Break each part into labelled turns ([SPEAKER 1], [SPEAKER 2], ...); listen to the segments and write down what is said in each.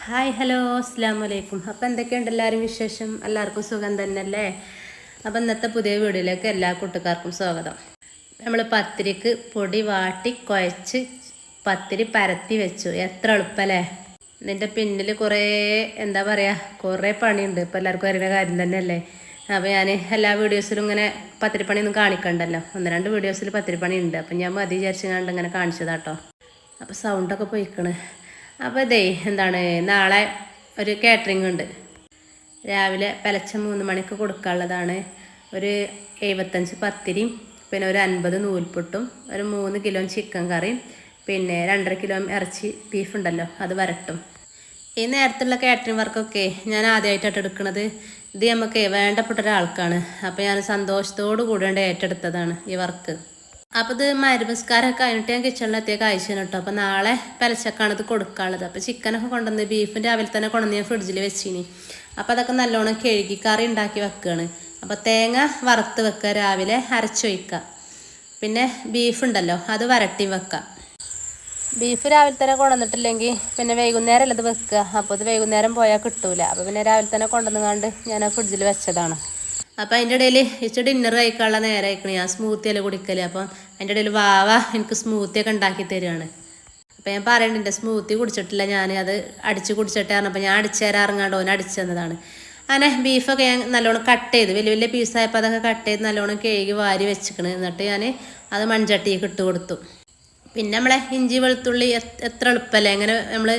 [SPEAKER 1] Hi hello അസ്സാം വലൈക്കും അപ്പം എന്തൊക്കെയുണ്ട് എല്ലാവരും വിശേഷം? എല്ലാവർക്കും സുഖം തന്നെയല്ലേ? അപ്പം ഇന്നത്തെ പുതിയ വീഡിയോയിലേക്ക് എല്ലാ കൂട്ടുകാർക്കും സ്വാഗതം. നമ്മൾ പത്തിരിക്ക് പൊടി വാട്ടി കുഴച്ച് പത്തിരി പരത്തി വെച്ചു. എത്ര എളുപ്പമല്ലേ ഇതിന്റെ പിന്നിൽ കുറേ എന്താ പറയുക കുറേ പണിയുണ്ട്. ഇപ്പം എല്ലാവർക്കും അറിയുന്ന കാര്യം തന്നെയല്ലേ? അപ്പോൾ ഞാൻ എല്ലാ വീഡിയോസിലും ഇങ്ങനെ പത്തിരിപ്പണിയൊന്നും കാണിക്കണ്ടല്ലോ. ഒന്ന് രണ്ട് വീഡിയോസിൽ പത്തിരിപ്പണി ഉണ്ട് അപ്പം ഞാൻ മതി വിചാരിച്ചു കണ്ട് ഇങ്ങനെ കാണിച്ചതാട്ടോ. അപ്പോൾ സൗണ്ടൊക്കെ പോയിക്കണ്. അപ്പോൾ ഇതേ എന്താണ് നാളെ ഒരു കാറ്ററിംഗ് ഉണ്ട്. രാവിലെ പലച്ച മൂന്ന് മണിക്ക് കൊടുക്കാനുള്ളതാണ്. ഒരു എഴുപത്തഞ്ച് പത്തിരിയും പിന്നെ ഒരു അൻപത് നൂൽപുട്ടും ഒരു മൂന്ന് കിലോ ചിക്കൻ കറിയും പിന്നെ രണ്ടര കിലോ ഇറച്ചി ബീഫ് ഉണ്ടല്ലോ അത് വരട്ടും. ഈ നേരത്തുള്ള കാറ്ററിംഗ് വർക്കൊക്കെ ഞാൻ ആദ്യമായിട്ടാണ് എടുക്കുന്നത്. ഇത് നമുക്ക് വേണ്ടപ്പെട്ട ഒരാൾക്കാണ്. അപ്പോൾ ഞാൻ സന്തോഷത്തോടു കൂടിയാണ്ട് ഏറ്റെടുത്തതാണ് ഈ വർക്ക് അപ്പോൾ ഇത് മരുമസ്കാരമൊക്കെ കഴിഞ്ഞിട്ട് ഞാൻ കിച്ചണിലെത്തിയൊക്കെ അയച്ചു കേട്ടോ. അപ്പോൾ നാളെ പലച്ചക്കാണ് ഇത് കൊടുക്കാനുള്ളത്. അപ്പോൾ ചിക്കനൊക്കെ കൊണ്ടുവന്ന് ബീഫും രാവിലെ തന്നെ കൊണ്ടുവന്ന് ഞാൻ ഫ്രിഡ്ജിൽ വെച്ചിനി. അപ്പോൾ അതൊക്കെ നല്ലോണം കഴുകി കറി ഉണ്ടാക്കി വെക്കുകയാണ് അപ്പോൾ തേങ്ങ വറുത്ത് വെക്കുക രാവിലെ അരച്ചൊഴിക്കുക പിന്നെ ബീഫ് ഉണ്ടല്ലോ അത് വരട്ടി വെക്കുക ബീഫ് രാവിലെ തന്നെ കൊണ്ടുവന്നിട്ടില്ലെങ്കിൽ പിന്നെ വൈകുന്നേരം അല്ല ഇത് വെക്കുക അപ്പോൾ ഇത് വൈകുന്നേരം പോയാൽ കിട്ടൂല. അപ്പോൾ പിന്നെ രാവിലെ തന്നെ കൊണ്ടുവന്നുകൊണ്ട് ഞാൻ ഫ്രിഡ്ജിൽ വെച്ചതാണ്. അപ്പോൾ അതിന്റെ ഇടയിൽ ഇച്ചിരി ഡിന്നർ കഴിക്കാനുള്ള നേരം അയക്കണേ ഞാൻ സ്മൂത്തി അല്ല കുടിക്കൽ അപ്പം അതിന്റെ ഇടയിൽ വാവ എനിക്ക് സ്മൂത്തി ഒക്കെ ഉണ്ടാക്കി തരികയാണ് അപ്പം ഞാൻ പറയുന്നുണ്ട് സ്മൂത്തി കുടിച്ചിട്ടില്ല ഞാൻ അത് അടിച്ച് കുടിച്ചിട്ടേ പറഞ്ഞപ്പോൾ ഞാൻ അടിച്ചു തരാൻ ഇറങ്ങാണ്ട് ഓൻ അടിച്ചു തന്നതാണ്. അങ്ങനെ ബീഫൊക്കെ ഞാൻ നല്ലോണം കട്ട് ചെയ്ത് വലിയ വലിയ പീസായപ്പോൾ അതൊക്കെ കട്ട് ചെയ്ത് നല്ലോണം കേക്ക് വാരി വെച്ചിക്കണ്. എന്നിട്ട് ഞാൻ അത് മൺചട്ടിക്ക് ഇട്ട് കൊടുത്തു. പിന്നെ നമ്മളെ ഇഞ്ചി വെളുത്തുള്ളി എത്ര എളുപ്പമല്ലേ അങ്ങനെ നമ്മൾ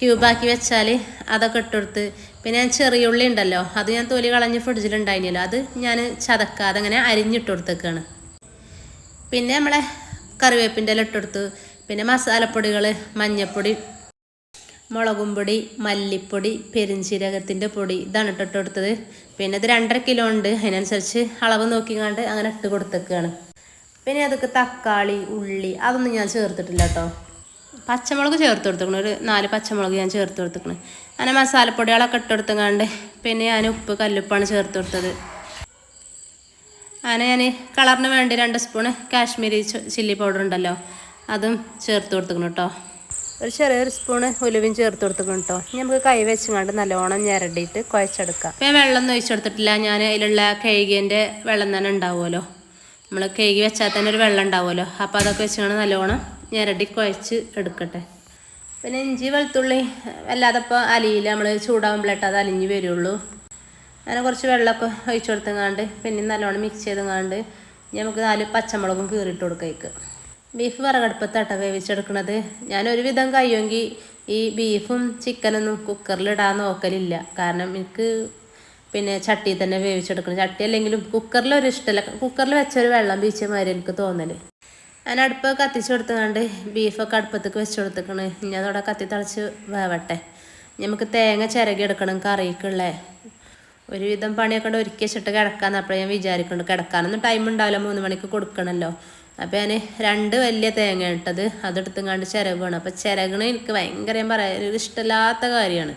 [SPEAKER 1] ക്യൂബാക്കി വെച്ചാൽ അതൊക്കെ ഇട്ടെടുത്ത് പിന്നെ ഞാൻ ചെറിയ ഉള്ളി ഉണ്ടല്ലോ അത് ഞാൻ തൊലി കളഞ്ഞ് ഫ്രിഡ്ജിലുണ്ടായിരുന്നല്ലോ അത് ഞാൻ ചതക്കാതെ അങ്ങനെ അരിഞ്ഞിട്ട് കൊടുത്തേക്കാണ്. പിന്നെ നമ്മളെ കറിവേപ്പിന്റെ ഇല ഇട്ടെടുത്ത് പിന്നെ മസാലപ്പൊടികൾ മഞ്ഞൾപ്പൊടി മുളകും പൊടി മല്ലിപ്പൊടി പെരിഞ്ചീരകത്തിന്റെ പൊടി ഇതാണ് ഇട്ടിട്ട് കൊടുത്തത്. പിന്നെ ഇത് രണ്ടര കിലോ ഉണ്ട് അതിനനുസരിച്ച് അളവ് നോക്കിക്കാണ്ട് അങ്ങനെ ഇട്ട് കൊടുത്തേക്കാണ്. പിന്നെ അതൊക്കെ തക്കാളി ഉള്ളി അതൊന്നും ഞാൻ ചേർത്തിട്ടില്ല കേട്ടോ. പച്ചമുളക് ചേർത്ത് കൊടുത്തേക്കണു ഒരു നാല് പച്ചമുളക് ഞാൻ ചേർത്ത് കൊടുത്തേക്കണ് അങ്ങനെ മസാലപ്പൊടികളൊക്കെ ഇട്ട് കൊടുത്തങ്ങാണ്ട് പിന്നെ ഞാൻ ഉപ്പ് കല്ലുപ്പാണ് ചേർത്ത് കൊടുത്തത്. അങ്ങനെ ഞാൻ കളറിന് വേണ്ടി രണ്ട് സ്പൂണ് കാശ്മീരി ചില്ലി പൗഡർ ഉണ്ടല്ലോ അതും ചേർത്ത് കൊടുത്തേക്കണം കേട്ടോ ഒരു ചെറിയൊരു സ്പൂണ് ഉലുവയും ചേർത്ത് കൊടുത്തേക്കണം കേട്ടോ ഇനി നമുക്ക് കൈ വെച്ചുകൊണ്ട് നല്ലോണം ഞരടിയിട്ട് കുഴച്ചെടുക്കാം. ഇപ്പം വെള്ളം ഒന്നും ഒഴിച്ചെടുത്തിട്ടില്ല ഞാൻ അതിലുള്ള കഴുകിയന്റെ വെള്ളം തന്നെ ഉണ്ടാവുമല്ലോ. നമ്മൾ കഴുകി വെച്ചാൽ തന്നെ ഒരു വെള്ളം ഉണ്ടാവുമല്ലോ. അപ്പോൾ അതൊക്കെ വെച്ചുകൊണ്ട് നല്ലോണം ഞരടി കുഴച്ച് എടുക്കട്ടെ. പിന്നെ ഇഞ്ചി വെളുത്തുള്ളി അല്ലാതെ ഇപ്പോൾ അലിയിൽ നമ്മൾ ചൂടാകുമ്പോഴേട്ട് അത് അലിഞ്ഞ് വരുള്ളൂ. അങ്ങനെ കുറച്ച് വെള്ളമൊക്കെ ഒഴിച്ചു കൊടുത്തങ്ങാണ്ട് പിന്നെ നല്ലോണം മിക്സ് ചെയ്തങ്ങാണ്ട് നമുക്ക് നാല് പച്ചമുളകും കീറിയിട്ട് കൊടുക്കേക്ക് ബീഫ് വിറകടുപ്പത്താട്ട വേവിച്ചെടുക്കണത്. ഞാൻ ഒരുവിധം കഴിയുമെങ്കിൽ ഈ ബീഫും ചിക്കനൊന്നും കുക്കറിലിടാൻ നോക്കലില്ല. കാരണം എനിക്ക് പിന്നെ ചട്ടിയിൽ തന്നെ വേവിച്ചെടുക്കണം. ചട്ടി അല്ലെങ്കിലും കുക്കറിൽ ഒരു ഇഷ്ടമല്ല കുക്കറിൽ വെച്ചൊരു വെള്ളം ബീച്ച മാതിരി എനിക്ക് തോന്നൽ. ഞാൻ അടുപ്പ് കത്തിച്ച് കൊടുത്തുകൊണ്ട് ബീഫൊക്കെ അടുപ്പത്തേക്ക് വെച്ച് കൊടുത്തേക്കണ്. ഇനി അതവിടെ കത്തി തളിച്ച് വേവട്ടെ. നമുക്ക് തേങ്ങ ചിരകി എടുക്കണം കറിക്കുള്ളേ. ഒരുവിധം പണിയൊക്കെ ഒരുക്കി വെച്ചിട്ട് കിടക്കാന്ന് അപ്പോൾ ഞാൻ വിചാരിക്കുന്നുണ്ട് കിടക്കാനൊന്നും ടൈം ഉണ്ടാവില്ല. മൂന്ന് മണിക്ക് കൊടുക്കണമല്ലോ അപ്പോൾ ഞാൻ രണ്ട് വലിയ തേങ്ങ ഇട്ടത്. അതെടുത്തുങ്ങാണ്ട് വേണം അപ്പോൾ ചിരകണ എനിക്ക് ഭയങ്കര ഞാൻ പറയാം ഒരു ഇഷ്ടമില്ലാത്ത കാര്യമാണ്.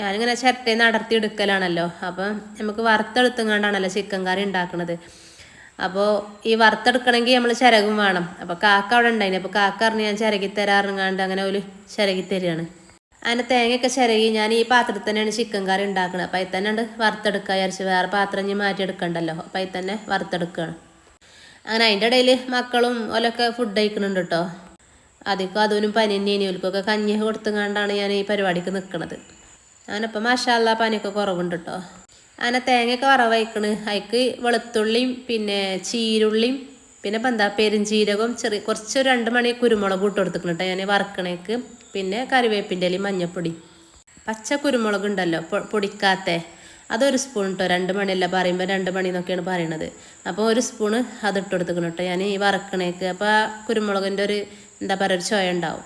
[SPEAKER 1] ഞാനിങ്ങനെ ചിരട്ടയിൽ നിന്ന് അടർത്തി എടുക്കലാണല്ലോ. അപ്പം നമുക്ക് വറുത്തെടുത്തുങ്ങാണ്ടാണല്ലോ ചിക്കൻ കറി ഉണ്ടാക്കണത്. അപ്പോൾ ഈ വറുത്തെടുക്കണമെങ്കിൽ നമ്മൾ ചിരകും വേണം. അപ്പോൾ കാക്ക അവിടെ ഉണ്ടായിന്. അപ്പോൾ കാക്ക അറിഞ്ഞ് ഞാൻ ചിരകി തരാറുങ്ങാണ്ട് അങ്ങനെ ഒരു ചിരകി തരികയാണ് അതിന് തേങ്ങയൊക്കെ ചിരകി ഞാൻ ഈ പാത്രത്തിൽ തന്നെയാണ് ചിക്കൻ കറി ഉണ്ടാക്കുന്നത് അപ്പോൾ അതിൽ തന്നെ ഉണ്ട് വറുത്തെടുക്കുക വിചാരിച്ച് വേറെ പാത്രം മാറ്റി മാറ്റിയെടുക്കണ്ടല്ലോ അപ്പോൾ അതിൽ തന്നെ വറുത്തെടുക്കുകയാണ് അങ്ങനെ അതിന്റെ ഇടയിൽ മക്കളും ഓലൊക്കെ ഫുഡ് കഴിക്കുന്നുണ്ട് കേട്ടോ അധികം അതിനും പനി തന്നെയാണ്. ഓൽക്കൊക്കെ കഞ്ഞി കൊടുത്തുകൊണ്ടാണ് ഞാൻ ഈ പരിപാടിക്ക് നിൽക്കുന്നത് ഞാനിപ്പോൾ മഷാല്ല പനിയൊക്കെ കുറവുണ്ട് കേട്ടോ അങ്ങനെ തേങ്ങയൊക്കെ വറവയ്ക്കണ് അതിക്ക് വെളുത്തുള്ളിയും പിന്നെ ചീരുള്ളിയും പിന്നെ ഇപ്പം എന്താ പെരുംജീരകം ചെറിയ കുറച്ച് രണ്ട് മണി കുരുമുളക് ഇട്ട് കൊടുത്തിക്കണം കേട്ടോ ഞാൻ വറക്കണേക്ക്. പിന്നെ കറിവേപ്പിന്റെ ഇലയും മഞ്ഞപ്പൊടി. പച്ച കുരുമുളക് ഉണ്ടല്ലോ പൊടിക്കാത്തേ. അതൊരു സ്പൂൺ കേട്ടോ രണ്ട് മണിയല്ല പറയുമ്പോൾ രണ്ട് മണി എന്നൊക്കെയാണ് പറയണത്. അപ്പോൾ ഒരു സ്പൂണ് അത് ഇട്ട് കൊടുത്തിക്കണം കേട്ടോ ഞാൻ ഈ വറക്കണേക്ക്. അപ്പോൾ ആ കുരുമുളകിന്റെ ഒരു എന്താ പറയുക ഒരു ചോയ ഉണ്ടാവും.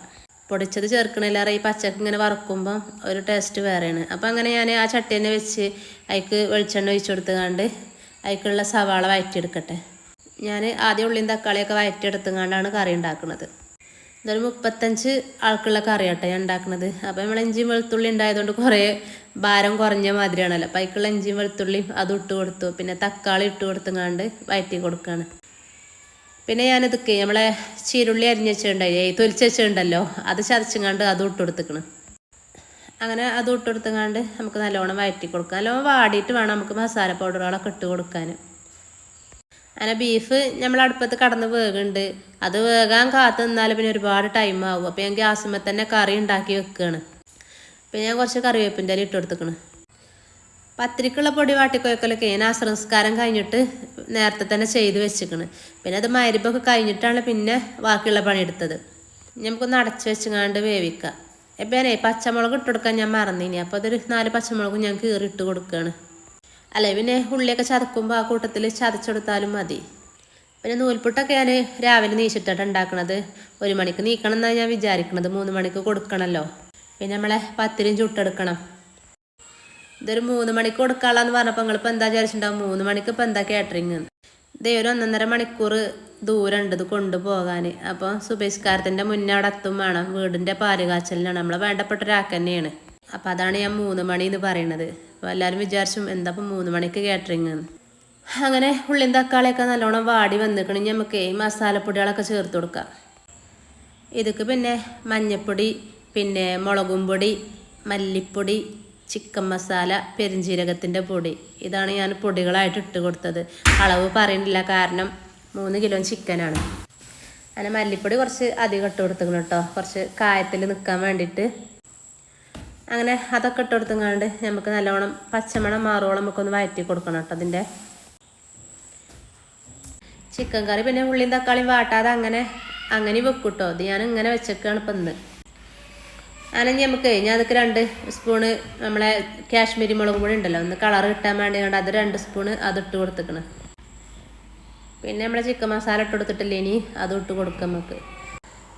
[SPEAKER 1] പൊടിച്ചത് ചേർക്കണില്ലാറ ഈ പച്ചക്ക് ഇങ്ങനെ വറക്കുമ്പം ഒരു ടേസ്റ്റ് വേറെയാണ്. അപ്പോൾ അങ്ങനെ ഞാൻ ആ ചട്ടി തന്നെ വെച്ച് അതിക്ക് വെളിച്ചെണ്ണ ഒഴിച്ചു കൊടുത്തുകൊണ്ട് അതിക്കുള്ള സവാള വഴറ്റിയെടുക്കട്ടെ ഞാൻ ആദ്യം ഉള്ളിയും തക്കാളിയൊക്കെ വഴറ്റിയെടുത്തുകൊണ്ടാണ് കറി ഉണ്ടാക്കുന്നത് ഇതൊരു മുപ്പത്തഞ്ച് ആൾക്കുള്ള കറി കേട്ടോ ഞാൻ ഉണ്ടാക്കുന്നത് അപ്പോൾ നമ്മൾ ഇഞ്ചിയും വെളുത്തുള്ളി ഉണ്ടായതുകൊണ്ട് കുറേ ഭാരം കുറഞ്ഞ മാതിരിയാണല്ലോ. അപ്പോൾ അതിക്കുള്ള ഇഞ്ചിയും വെളുത്തുള്ളിയും അതും ഇട്ട് കൊടുത്തു. പിന്നെ തക്കാളി ഇട്ട് കൊടുത്തുങ്ങാണ്ട് വഴറ്റി കൊടുക്കുകയാണ് പിന്നെ ഞാനിതൊക്കെ നമ്മളെ ചീരുള്ളി അരിഞ്ഞ് വെച്ചിട്ടുണ്ടായി തൊലിച്ച് വെച്ചിട്ടുണ്ടല്ലോ. അത് ചതച്ചുങ്ങാണ്ട് അത് ഇട്ട് അങ്ങനെ അത് ഇട്ടെടുത്തങ്ങാണ്ട് നമുക്ക് നല്ലോണം വഴറ്റി കൊടുക്കാം. നല്ലോണം വാടിയിട്ട് വേണം നമുക്ക് മസാല പൗഡറുകളൊക്കെ ഇട്ട് കൊടുക്കാൻ. അങ്ങനെ ബീഫ് നമ്മൾ അടുപ്പത്ത് കടന്ന് വേകുന്നുണ്ട് അത് വേകാൻ കാത്തു നിന്നാൽ പിന്നെ ഒരുപാട് ടൈം ആവും. അപ്പോൾ ഞാൻ ഗ്യാസുമ്പോൾ തന്നെ കറി ഉണ്ടാക്കി വെക്കുകയാണ് പിന്നെ ഞാൻ കുറച്ച് കറിവേപ്പിന്റെ ഇല ഇട്ട് കൊടുത്തേക്കണ്. പത്തിരിക്കുള്ള പൊടി വാട്ടിക്കൊയക്കലൊക്കെ ഞാൻ സംസ്കാരം കഴിഞ്ഞിട്ട് നേരത്തെ തന്നെ ചെയ്ത് വെച്ചിക്കണ്. പിന്നെ അത് മരുമ്പൊക്കെ കഴിഞ്ഞിട്ടാണ് പിന്നെ ബാക്കിയുള്ള പണിയെടുത്തത് നമുക്കൊന്ന് അടച്ച് വെച്ചങ്ങാണ്ട് വേവിക്കാം. ഞാനേ പച്ചമുളക് ഇട്ട് കൊടുക്കാൻ ഞാൻ മറന്നിനി. അപ്പോൾ അതൊരു നാല് പച്ചമുളകും ഞാൻ കീറി ഇട്ട് കൊടുക്കുകയാണ് അല്ലേ പിന്നെ ഉള്ളിയൊക്കെ ചതക്കുമ്പോൾ ആ കൂട്ടത്തിൽ ചതച്ചെടുത്താലും മതി. പിന്നെ നൂൽപുട്ടൊക്കെ ഞാൻ രാവിലെ നീച്ചിട്ടാണ് ഉണ്ടാക്കണത്. ഒരു മണിക്ക് നീക്കണം എന്നാണ് ഞാൻ വിചാരിക്കണത്. മൂന്ന് മണിക്ക് കൊടുക്കണമല്ലോ പിന്നെ നമ്മളെ പത്തിരിയും ചുട്ടെടുക്കണം. ഇതൊരു മൂന്ന് മണിക്ക് കൊടുക്കാളാന്ന് പറഞ്ഞപ്പോൾ നിങ്ങളിപ്പോൾ എന്താ വിചാരിച്ചിട്ടുണ്ടാവും? മൂന്ന് മണിക്ക് ഇപ്പോൾ എന്താ കാറ്ററിങ് ഇതേ ഒരു ഒന്നൊന്നര മണിക്കൂർ ദൂരമുണ്ട് ഇത് കൊണ്ടുപോകാൻ അപ്പോൾ സുബേഷ്കാരത്തിന്റെ മുന്നേ അവിടെ എത്തും വേണം. വീടിന്റെ പാൽ കാച്ചലിനാണ് നമ്മളെ വേണ്ടപ്പെട്ട ഒരാൾക്ക് തന്നെയാണ്. അപ്പോൾ അതാണ് ഞാൻ മൂന്ന് മണി എന്ന് പറയണത്. അപ്പോൾ എല്ലാവരും വിചാരിച്ചും എന്താ ഇപ്പം മൂന്ന് മണിക്ക് കാറ്ററിങ് അങ്ങനെ ഉള്ളിൻ തക്കാളിയൊക്കെ നല്ലോണം വാടി വന്നിക്കണം. നമുക്ക് ഈ മസാലപ്പൊടികളൊക്കെ ചേർത്ത് കൊടുക്കാം. ഇതൊക്കെ പിന്നെ മഞ്ഞപ്പൊടി പിന്നെ മുളകും പൊടി മല്ലിപ്പൊടി ചിക്കൻ മസാല പെരിഞ്ജീരകത്തിന്റെ പൊടി. ഇതാണ് ഞാൻ പൊടികളായിട്ട് ഇട്ട് കൊടുത്തത്. അളവ് പറയുന്നില്ല കാരണം മൂന്ന് കിലോ ചിക്കനാണ്. അങ്ങനെ മല്ലിപ്പൊടി കുറച്ച് അധികം ഇട്ട് കൊടുത്തിക്കണം കേട്ടോ. കുറച്ച് കായത്തിൽ നിൽക്കാൻ വേണ്ടിയിട്ട്. അങ്ങനെ അതൊക്കെ ഇട്ട് കൊടുത്തങ്ങാണ്ട് നമുക്ക് നല്ലോണം പച്ചമണം മാറോളം നമുക്കൊന്ന് വഴറ്റി കൊടുക്കണം കേട്ടോ അതിന്റെ. ചിക്കൻ കറി പിന്നെ ഉള്ളിയും തക്കാളിയും വാട്ടാതെ അങ്ങനെ അങ്ങനെ വെക്കും കേട്ടോ. അത് ഞാൻ ഇങ്ങനെ വെച്ചേക്കാണ് ഇപ്പം ഇന്ന്. അനഞ്ഞ് നമുക്ക് ഞാൻ അതൊക്കെ രണ്ട് സ്പൂണ് നമ്മളെ കാശ്മീരി മുളക് പൊടി ഉണ്ടല്ലോ ഒന്ന് കളർ കിട്ടാൻ വേണ്ടി കണ്ട് അത് രണ്ട് സ്പൂണ് അത് ഇട്ട് കൊടുത്തേക്കണ്. പിന്നെ നമ്മളെ ചിക്കൻ മസാല ഇട്ട് കൊടുത്തിട്ടില്ലേ ഇനി അത് ഇട്ട് കൊടുക്കാം നമുക്ക്.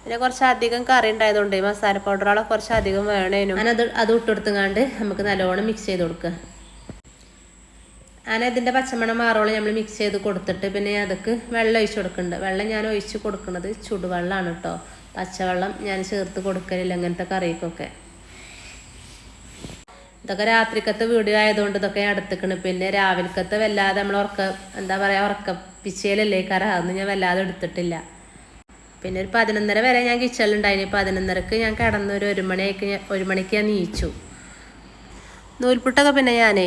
[SPEAKER 1] പിന്നെ കുറച്ച് അധികം കറി ഉണ്ടായതുകൊണ്ട് മസാല പൗഡറുകളൊക്കെ കുറച്ച് അധികം വേണേനും. ഞാൻ അത് അത് ഇട്ട് കൊടുത്തങ്ങാണ്ട് നമുക്ക് നല്ലോണം മിക്സ് ചെയ്ത് കൊടുക്കുക ഞാൻ ഇതിന്റെ പച്ചമണം മാറോളം നമ്മൾ മിക്സ് ചെയ്ത് കൊടുത്തിട്ട് പിന്നെ അതൊക്കെ വെള്ളം ഒഴിച്ച് കൊടുക്കുന്നുണ്ട് വെള്ളം ഞാൻ ഒഴിച്ച് കൊടുക്കുന്നത് ചുടുവെള്ളമാണ് കേട്ടോ പച്ചവെള്ളം ഞാൻ ചേർത്ത് കൊടുക്കലില്ല അങ്ങനത്തെ കറിക്കൊക്കെ. ഇതൊക്കെ രാത്രിക്കത്തെ വീഡിയോ ആയതുകൊണ്ട് ഇതൊക്കെ ഞാൻ എടുത്തിക്കണ്. പിന്നെ രാവിലക്കത്തെ വല്ലാതെ നമ്മൾ ഉറക്ക എന്താ പറയുക ഉറക്കപ്പിച്ചയിലല്ലേ കറ. അതൊന്നും ഞാൻ വല്ലാതെ എടുത്തിട്ടില്ല. പിന്നെ ഒരു പതിനൊന്നര വരെ ഞാൻ കിച്ചണിലുണ്ടായിന്. പതിനൊന്നരക്ക് ഞാൻ കിടന്ന് ഒരു ഒരു മണിയൊക്കെ ഒരു മണിക്ക് ഞാൻ നീച്ചു. നൂൽപുട്ടൊക്കെ പിന്നെ ഞാൻ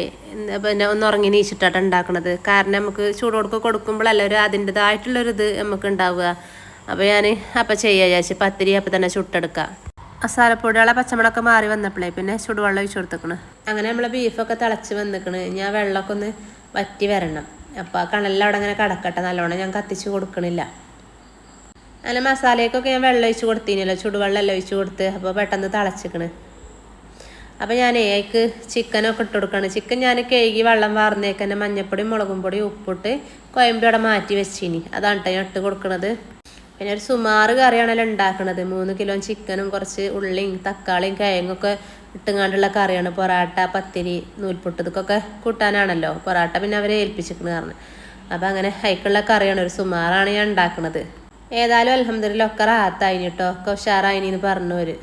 [SPEAKER 1] പിന്നെ ഒന്ന് ഉറങ്ങി നീച്ചിട്ടാണ് ഉണ്ടാക്കണത്. കാരണം നമുക്ക് ചൂടോടൊക്കെ കൊടുക്കുമ്പോഴല്ല ഒരു അതിന്റെതായിട്ടുള്ളൊരിത് നമുക്ക് ഉണ്ടാവുക അപ്പോൾ ഞാൻ അപ്പം ചെയ്യാ വിചാരിച്ച്. പത്തിരി അപ്പം തന്നെ ചുട്ടെടുക്കാം. മസാലപ്പൊടികളെ പച്ചമുളകൊക്കെ മാറി വന്നപ്പോഴേ പിന്നെ ചുടുവെള്ളം ഒഴിച്ചു കൊടുത്തേക്കണ്. അങ്ങനെ നമ്മളെ ബീഫൊക്കെ തിളച്ച് വന്നിക്കണ്. ഞാൻ വെള്ളമൊക്കെ ഒന്ന് വറ്റി വരണം. അപ്പോൾ ആ കണലിൽ അവിടെ അങ്ങനെ കടക്കട്ടെ. നല്ലോണം ഞാൻ കത്തിച്ച് കൊടുക്കണില്ല. അങ്ങനെ മസാലയ്ക്കൊക്കെ ഞാൻ വെള്ളം ഒഴിച്ച് കൊടുത്തിനല്ലോ. ചുടുവെള്ളം ഒഴിച്ച് കൊടുത്ത്. അപ്പോൾ പെട്ടെന്ന് തിളച്ചിക്കണ്. അപ്പോൾ ഞാൻ അതിക്ക് ചിക്കനൊക്കെ ഇട്ട് കൊടുക്കണം. ചിക്കൻ ഞാൻ കഴുകി വെള്ളം വാർന്നേക്കന്നെ മഞ്ഞപ്പൊടി മുളകും പൊടി ഉപ്പിട്ട് കോയമ്പി മാറ്റി വെച്ചിനി. അതാണ് കേട്ടോ ഞാൻ ഇട്ട് കൊടുക്കണത്. പിന്നെ ഒരു സുമാറ് കറിയാണല്ലോ ഉണ്ടാക്കുന്നത് മൂന്ന് കിലോ ചിക്കനും കുറച്ച് ഉള്ളിയും തക്കാളിയും കിഴങ്ങൊക്കെ ഇട്ടുങ്ങാണ്ടുള്ള കറിയാണ്. പൊറാട്ട പത്തിരി നൂൽപുട്ട് ഇതൊക്കെ കൂട്ടാനാണല്ലോ. പൊറാട്ട പിന്നെ അവരെ ഏൽപ്പിച്ചിരിക്കുന്ന കാരണം അപ്പം അങ്ങനെ ഹൈക്കുള്ള കറിയാണ് ഒരു സുമാറാണ് ഞാൻ ഉണ്ടാക്കുന്നത് ഏതായാലും അലഹമ്മദില്ല ഒക്കെ റാത്തായിനി കേട്ടോ ഒക്കെ ഉഷാറായിനി എന്ന് പറഞ്ഞവര്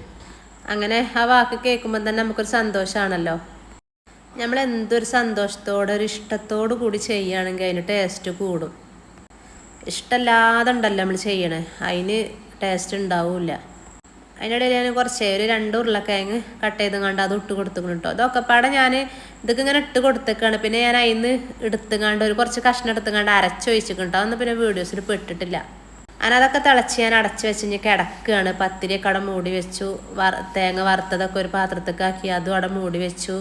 [SPEAKER 1] അങ്ങനെ ആ വാക്ക് കേൾക്കുമ്പോൾ തന്നെ നമുക്കൊരു സന്തോഷമാണല്ലോ നമ്മൾ എന്തൊരു സന്തോഷത്തോടെ ഒരു ഇഷ്ടത്തോടു കൂടി ചെയ്യുകയാണെങ്കിൽ അതിന് ടേസ്റ്റ് കൂടും. ഇഷ്ടമല്ലാതെ നമ്മൾ ചെയ്യണേ. അതിന് ടേസ്റ്റ് ഉണ്ടാവില്ല അതിനിടയിൽ ഞാൻ കുറച്ച് ഒരു രണ്ട് ഉരുളക്കിഴങ്ങ് കട്ട് ചെയ്ത് കണ്ട് അത് ഇട്ട് കൊടുത്തുക്കണം കേട്ടോ അതൊക്കെ പാടെ ഞാൻ ഇതൊക്കെ ഇങ്ങനെ ഇട്ട് കൊടുത്തേക്കാണ്. പിന്നെ ഞാൻ അതിന്ന് എടുത്തുങ്ങാണ്ട് ഒരു കുറച്ച് കഷ്ണം എടുത്തുങ്ങാണ്ട് അരച്ചൊഴിച്ചിട്ടുണ്ടോ അന്ന് പിന്നെ വീഡിയോസിൽ പെട്ടിട്ടില്ല. അങ്ങനെ അതൊക്കെ തിളച്ച് ഞാൻ അടച്ച് വെച്ച് കഴിഞ്ഞാൽ കിടക്കുകയാണ് പത്തിരിയൊക്കെ അവിടെ മൂടി വെച്ചു. വർ തേങ്ങ വറുത്തതൊക്കെ ഒരു പാത്രത്തേക്ക് ആക്കി. അതും അവിടെ മൂടി വെച്ചു.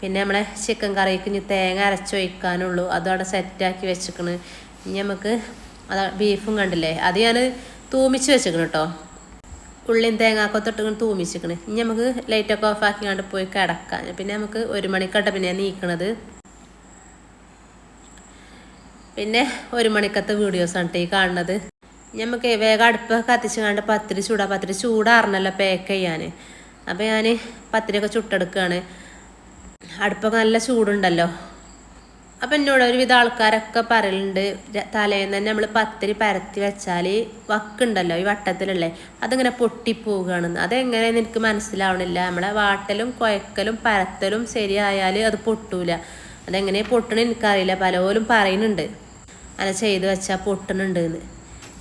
[SPEAKER 1] പിന്നെ നമ്മളെ ചിക്കൻ കറിക്ക് ഇനി തേങ്ങ അരച്ചൊഴിക്കാനുള്ളൂ. അതും അവിടെ സെറ്റാക്കി വെച്ചിക്കണ്. ഇനി നമുക്ക് അത് ബീഫും കണ്ടില്ലേ? അത് ഞാൻ തൂമിച്ച് വെച്ചിരിക്കണം കേട്ടോ ഉള്ളിയും തേങ്ങാക്കൊത്തിട്ട് തൂമിച്ചിരിക്കണ്. ഇനി നമുക്ക് ലൈറ്റൊക്കെ ഓഫ് കണ്ട് പോയി കിടക്കാം. പിന്നെ നമുക്ക് ഒരു മണിക്കട്ട പിന്നെ നീക്കണത്. പിന്നെ ഒരു മണിക്കത്തെ വീഡിയോസാണ് കേട്ടോ ഈ കാണുന്നത്. നമുക്ക് വേഗം അടുപ്പ് കത്തിച്ച് കണ്ട് പത്തിരി ചൂടാ. പത്തിരി ചൂടാറണല്ലോ പാക്ക് ചെയ്യാൻ അപ്പോൾ ഞാൻ പത്തിരിയൊക്കെ ചുട്ടെടുക്കുകയാണ് അടുപ്പൊക്കെ നല്ല ചൂടുണ്ടല്ലോ. അപ്പം എന്നോട് ഒരുവിധ ആൾക്കാരൊക്കെ പറയലുണ്ട് തലേന്ന് തന്നെ നമ്മൾ പത്തിരി പരത്തി വെച്ചാൽ വക്കുണ്ടല്ലോ ഈ വട്ടത്തിലല്ലേ? അതിങ്ങനെ പൊട്ടിപ്പോവുകയാണെന്ന് അതെങ്ങനെയെന്ന് എനിക്ക് മനസ്സിലാവണില്ല. നമ്മളെ വാട്ടലും കുഴക്കലും പരത്തലും ശരിയായാൽ അത് പൊട്ടൂല. അതെങ്ങനെ പൊട്ടണ എനിക്കറിയില്ല. പലപോലും പറയുന്നുണ്ട്. അങ്ങനെ ചെയ്ത് വെച്ചാൽ പൊട്ടണുണ്ട് എന്ന്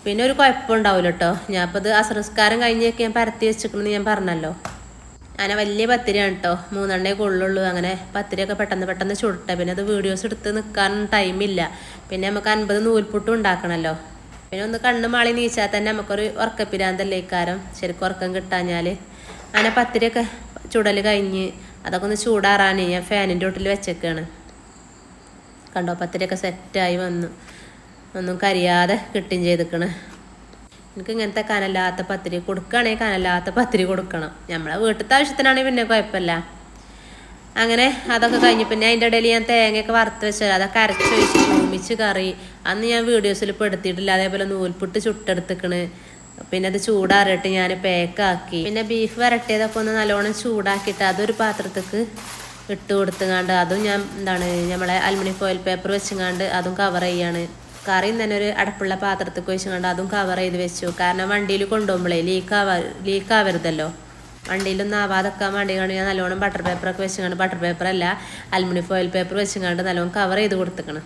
[SPEAKER 1] പിന്നെ ഒരു കുഴപ്പമുണ്ടാവില്ല കേട്ടോ ഞാൻ അപ്പോൾ ഇത് അസംസ്കാരം കഴിഞ്ഞൊക്കെ ഞാൻ പരത്തി വെച്ചിട്ടുണ്ടെന്ന് ഞാൻ പറഞ്ഞല്ലോ. അങ്ങനെ വലിയ പത്തിരിയാണ് കേട്ടോ മൂന്നെണ്ണേ കൊള്ളുള്ളൂ. അങ്ങനെ പത്തിരിയൊക്കെ പെട്ടെന്ന് പെട്ടെന്ന് ചുടട്ടെ. പിന്നെ അത് വീഡിയോസ് എടുത്ത് നിൽക്കാൻ ടൈമില്ല പിന്നെ നമുക്ക് അൻപത് നൂൽപുട്ടും ഉണ്ടാക്കണമല്ലോ പിന്നെ ഒന്ന് കണ്ണ് മാളി നീച്ചാൽ തന്നെ നമുക്കൊരു ഉറക്കപ്പിരാന്തല്ലേ ഇക്കാരം ശരിക്കും ഉറക്കം കിട്ടാഞ്ഞാൽ അങ്ങനെ പത്തിരിയൊക്കെ ചുടൽ കഴിഞ്ഞ് അതൊക്കെ ഒന്ന് ചൂടാറാൻ ഞാൻ ഫാനിന്റെ ഒട്ടിൽ വെച്ചേക്കാണ്. കണ്ടോ? പത്തിരിയൊക്കെ സെറ്റായി വന്നു. ഒന്നും കരിയാതെ കിട്ടുകയും ചെയ്തിക്കണ്. എനിക്ക് ഇങ്ങനത്തെ കനലാത്ത പത്തിരി കൊടുക്കുകയാണെങ്കിൽ കനലാത്ത പത്തിരി കൊടുക്കണം. നമ്മളെ വീട്ടിലത്തെ ആവശ്യത്തിനാണെങ്കിൽ പിന്നെ കുഴപ്പമില്ല. അങ്ങനെ അതൊക്കെ കഴിഞ്ഞ് പിന്നെ അതിന്റെ ഇടയിൽ ഞാൻ തേങ്ങയൊക്കെ വറുത്ത് വെച്ചാൽ അതൊക്കെ അരച്ച് വെച്ച് ഭൂമിച്ച് കറി. അന്ന് ഞാൻ വീഡിയോസിൽ പെടുത്തിയിട്ടില്ല അതേപോലെ നൂൽപുട്ട് ചുട്ടെടുത്തിക്കണ്. പിന്നെ അത് ചൂടാറിയിട്ട് ഞാൻ പാക്കാക്കി. പിന്നെ ബീഫ് വരട്ടിയതൊക്കെ ഒന്ന് നല്ലോണം ചൂടാക്കിയിട്ട് അതൊരു പാത്രത്തേക്ക് ഇട്ട് കൊടുത്തുങ്ങാണ്ട് അതും ഞാൻ എന്താണ് നമ്മളെ അലുമിനിയം ഫോയിൽ പേപ്പർ വെച്ചുങ്ങാണ്ട് അതും കവർ ചെയ്യാണ്. കറിയും തന്നെ ഒരു അടപ്പുള്ള പാത്രത്തേക്ക് കുഴിച്ചുകൊണ്ട് അതും കവർ ചെയ്ത് വെച്ചു. കാരണം വണ്ടിയിൽ കൊണ്ടുപോകുമ്പോഴേ ലീക്ക് ആവാ ലീക്ക് ആവരുതല്ലോ. വണ്ടിയിലൊന്നും ആവാതെക്കാൻ വേണ്ടി കണ്ട് ഞാൻ നല്ലോണം ബട്ടർ പേപ്പറൊക്കെ വെച്ചുകൊണ്ട് ബട്ടർ പേപ്പർ അല്ല അലുമിനിയം ഫോയിൽ പേപ്പർ വെച്ചുകൊണ്ട് നല്ലോണം കവർ ചെയ്ത് കൊടുത്തേക്കണം.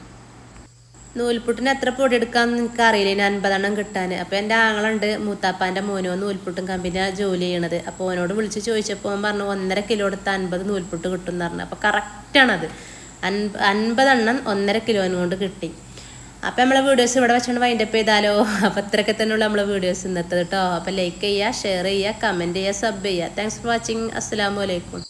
[SPEAKER 1] നൂൽപുട്ടിന് എത്ര പൊടി എടുക്കാമെന്ന് എനിക്ക് അറിയില്ല ഇനി അൻപതെണ്ണം കിട്ടാൻ. അപ്പോൾ എന്റെ ആങ്ങളുണ്ട് മൂത്താപ്പാന്റെ മോനോ നൂൽപുട്ടും കമ്പനിയാണ് ജോലി ചെയ്യണത്. അപ്പോൾ ഓനോട് വിളിച്ച് ചോദിച്ചപ്പോൾ അവൻ പറഞ്ഞു ഒന്നര കിലോ എടുത്ത് അൻപത് നൂൽപുട്ട് കിട്ടും എന്ന് പറഞ്ഞു. അപ്പോൾ കറക്റ്റാണത് അൻപ അൻപതെണ്ണം ഒന്നര കിലോന് കൊണ്ട് കിട്ടി. അപ്പോൾ നമ്മളെ വീഡിയോസ് ഇവിടെ വെച്ചുകൊണ്ട് വൈൻഡപ്പ് ചെയ്താലോ? അപ്പം ഇത്രയൊക്കെ തന്നെയുള്ള നമ്മളെ വീഡിയോസ് ഇന്നത്തെ കേട്ടോ അപ്പം ലൈക്ക് ചെയ്യുക ഷെയർ ചെയ്യുക കമന്റ് ചെയ്യുക സബ് ചെയ്യുക. താങ്ക്സ് ഫോർ വാച്ചിങ് അസ്സാം വലൈക്കും